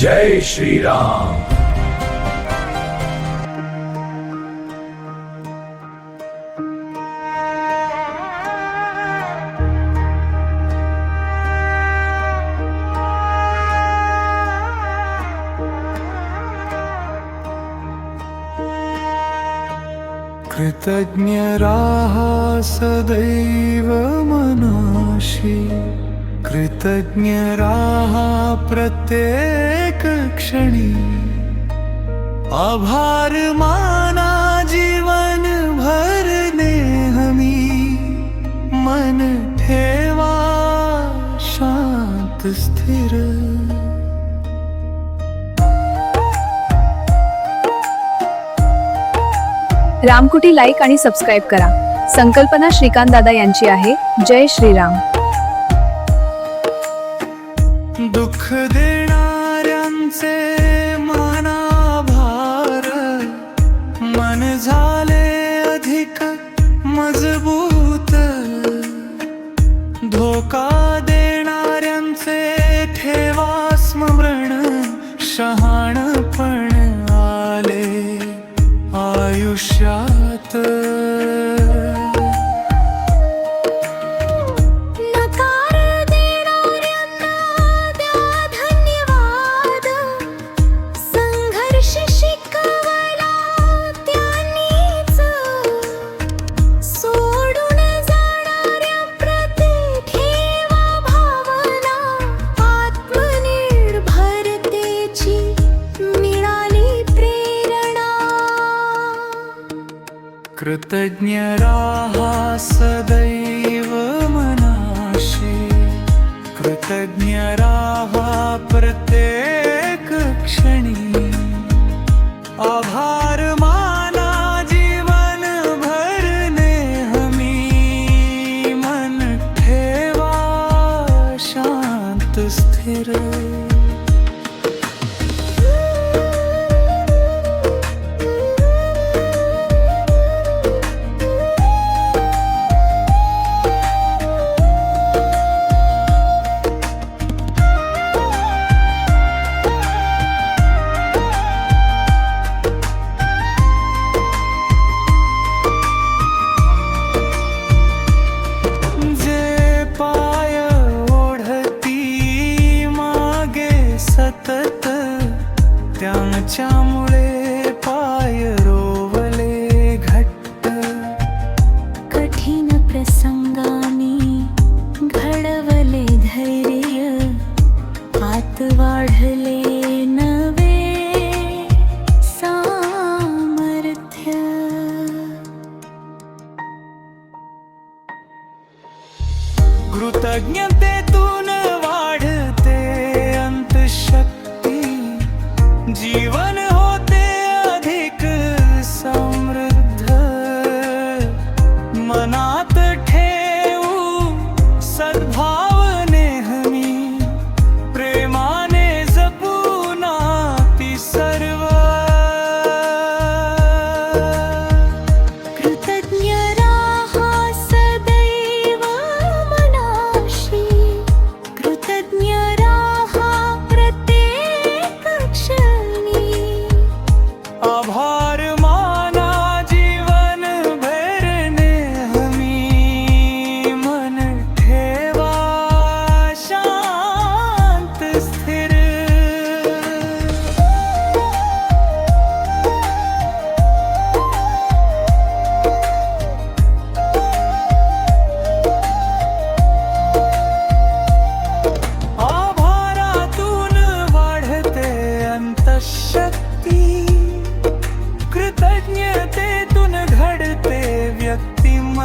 जय श्री राम कृतज्ञ राहा सदैव मनाशी कृतज्ञ राहा प्रत्येक क्षणी. आभार माना जीवन भर हमी मन ठेवा शांत स्थिर. रामकुटी लाईक आणि सबस्क्राईब करा. संकल्पना श्रीकांत दादा यांची आहे. जय श्रीराम. दुःख देणाऱ्यांचे मनाभार. मन झाले अधिक मजबूत. धोका कृतज्ञराः सदैव मनाशे। कृतज्ञराः प्रत्येक त्यांच्यामुळे पाय रोवले घट्ट. कठीण प्रसंगाने घडवले धैर्य. आत वाढले नवे सामर्थ्य. कृतज्ञतेतून वाढते जीवन हो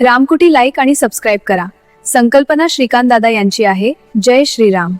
रामकुटी लाईक आणि सबस्क्राईब करा. संकल्पना श्रीकांत दादा यांची आहे. जय श्रीराम.